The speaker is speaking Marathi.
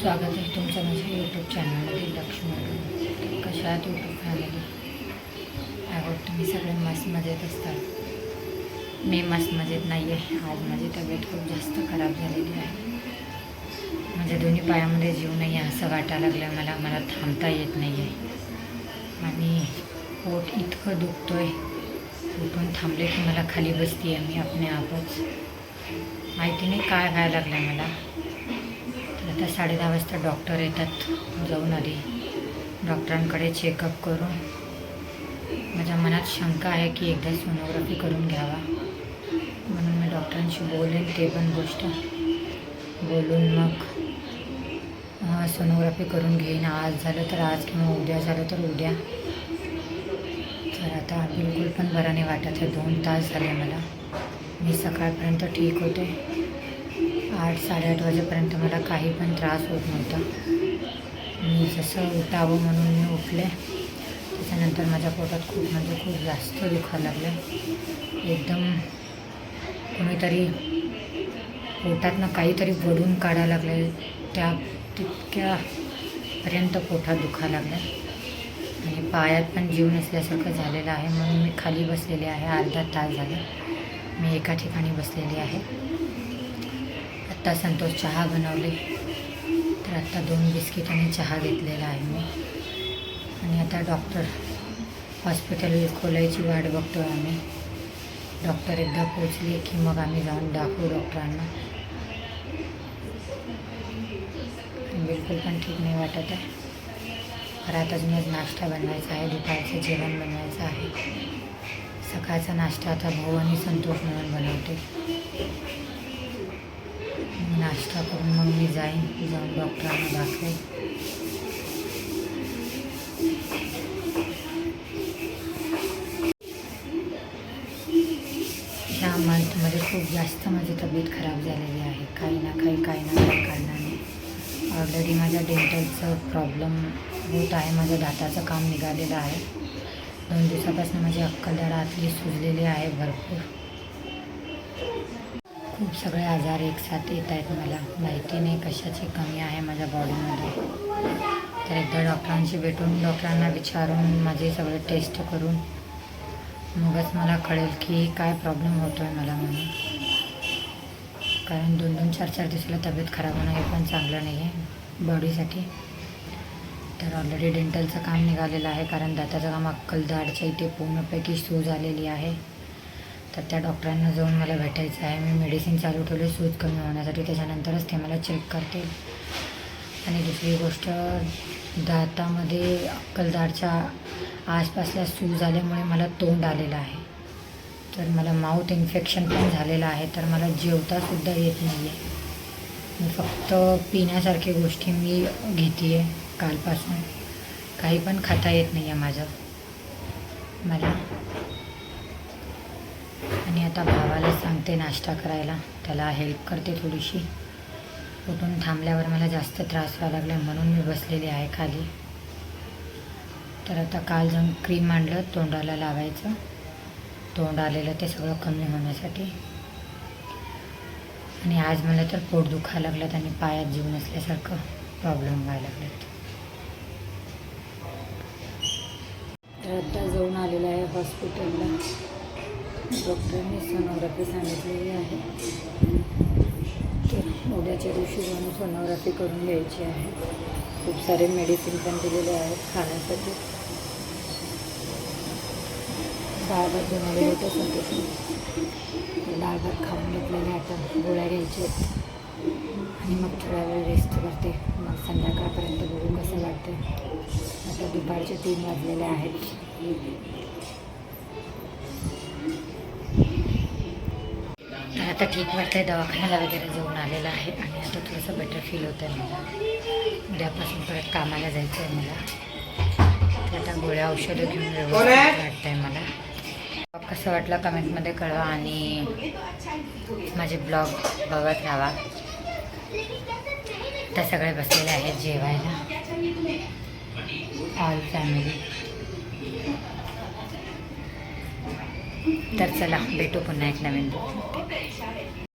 स्वागत आहे तुमचं माझ्या यूट्यूब चॅनलमध्ये लक्ष्मी कशा आहात यूट्यूब फॅमिली आय तुम्ही सगळे मस्त मजेत असतात मी मस्त मजेत नाही आहे आज माझी तब्येत खूप जास्त खराब झालेली आहे. माझ्या दोन्ही पायामध्ये जीव नाही आहे असं वाटायला लागलं मला. मला थांबता येत नाही आहे आणि पोट इतकं दुखतो आहे उठून थांबले की मला खाली बसते आहे मी आपणे आपच. माहिती नाही काय व्हायला लागलं आहे मला. आता साडे दहा वाजता डॉक्टर येतात. जाऊन आली डॉक्टरांकडे चेकअप करून माझ्या मनात शंका आहे की एकदा सोनोग्राफी करून घ्यावा. म्हणून मी डॉक्टरांशी बोलेन ते पण गोष्ट. बोलून मग सोनोग्राफी करून घेईन. आज झालं तर आज किंवा उद्या झालं तर उद्या. तर आता बिलकुल पण बरं नाही वाटत. आहे दोन तास झाले मला. मी सकाळपर्यंत ठीक होते. आठ साडेआठ वाजेपर्यंत मला काही पण त्रास होत नव्हता. मी जसं उठावं म्हणून मी उठले त्याच्यानंतर माझ्या पोटात खूप म्हणजे खूप जास्त दुखायला लागलं. एकदम कोणीतरी पोटातनं काहीतरी वडून काढायला लागले. त्या तितक्यापर्यंत पोटात दुखायला लागलं. आणि पायात पण जीव नसल्यासारखं झालेलं आहे. म्हणून मी खाली बसलेले आहे. अर्धा तास झाला. मी एका ठिकाणी बसलेली आहे. आत्ता संतोष चहा बनवले. तर आत्ता दोन बिस्किट आणि चहा घेतलेला आहे मी. आणि आता डॉक्टर हॉस्पिटल खोलायची वाट बघतो आम्ही. डॉक्टर एकदा पोचले की मग आम्ही जाऊन दाखवू डॉक्टरांना. बिलकुल पण ठीक नाही वाटत आहे. घरात अजूनच नाश्ता बनवायचा आहे. दुपारचं जेवण बनवायचं आहे. सकाळचा नाश्ता आता भाऊ आणि संतोष म्हणून बनवते नाश्ता करून मग मी जाईन. जाऊन डॉक्टरांना दाखवेन. ह्या मंथमध्ये खूप जास्त माझी तब्येत खराब झालेली आहे. काही ना काही काही ना काही कारणाने. ऑलरेडी माझ्या डेंटलचं प्रॉब्लेम होत आहे. माझ्या दाताचं काम निघालेलं आहे. दोन दिवसापासून माझी अक्कलदारातली सुजलेली आहे भरपूर. खूप सगळे आजार एकसाथ येत आहेत मला. माहिती नाही कशाची कमी आहे माझ्या बॉडीमध्ये तर एकदा डॉक्टरांशी भेटून डॉक्टरांना विचारून माझे सगळे टेस्ट करून मगच मला कळेल की काय प्रॉब्लेम होतो आहे मला म्हणून. कारण दोन दोन चार चार दिवसाला तब्येत खराब होणं हे पण चांगलं नाही आहे बॉडीसाठी तर ऑलरेडी डेंटलचं काम निघालेलं आहे कारण दाताचं काम अक्कलदाडच्या इथे पूर्णपैकी सूज आलेली आहे. तर त्या डॉक्टरांना जाऊन मला भेटायचं आहे. मी मेडिसिन चालू ठेवले सूज कमी होण्यासाठी. त्याच्यानंतरच ते मला चेक करतील. आणि दुसरी गोष्ट दातामध्ये अक्कलदारच्या आसपासला सूज आल्यामुळे मला तोंड आलेलं आहे. तर मला माउथ इन्फेक्शन पण झालेलं आहे तर मला जेवतासुद्धा येत नाही आहे मी फक्त पिण्यासारख्या गोष्टी मी घेते आहे कालपासून. काही पण खाता येत नाही आहे माझं. मला आणि आता भावाला सांगते नाश्ता करायला. त्याला हेल्प करते थोडीशी. उठून थांबल्यावर मला जास्त त्रास व्हायला लागला म्हणून मी बसलेली आहे खाली. तर आता काल जाऊन क्रीम आणलं तोंडाला लावायचं. तोंड आलेलं ते सगळं कमी होण्यासाठी. आणि आज मला तर पोट दुखायला लागलं आणि पायात जीव नसल्यासारखं प्रॉब्लेम व्हायला लागलेत. तर आता जाऊन आलेलं आहे हॉस्पिटलला डॉक्टरने सोनोग्राफी सांगितलेली आहे. तर उद्याच्या दिवशी जाऊन सोनोग्राफी करून घ्यायची आहे. खूप सारे मेडिसिन पण दिलेले आहेत खाण्यासाठी. डाळ भात बनवलेले होते संतोष डाळ भात खाऊन घेतलेले आता गोळ्या घ्यायचे आणि मग थोडा वेळ रेस्ट करते. मग संध्याकाळपर्यंत बघू कसं वाटतं आता दुपारचे तीन वाजलेले आहेत. आता ठीक वाटतंय दवाखान्याला वगैरे जाऊन आलेलं आहे आणि आता थोडंसं बेटर फील होतं आहे मला. उद्यापासून परत कामाला जायचं आहे मला. तर आता गोळ्या औषधं घेऊन व्यवस्थित वाटतं आहे? मला. कसं वाटलं कमेंटमध्ये कळवा आणि माझे ब्लॉग बघत राहा. त्या सगळे बसलेले आहेत जेवायला. ऑल फॅमिली तर चला भेटू पुन्हा एक नवीन.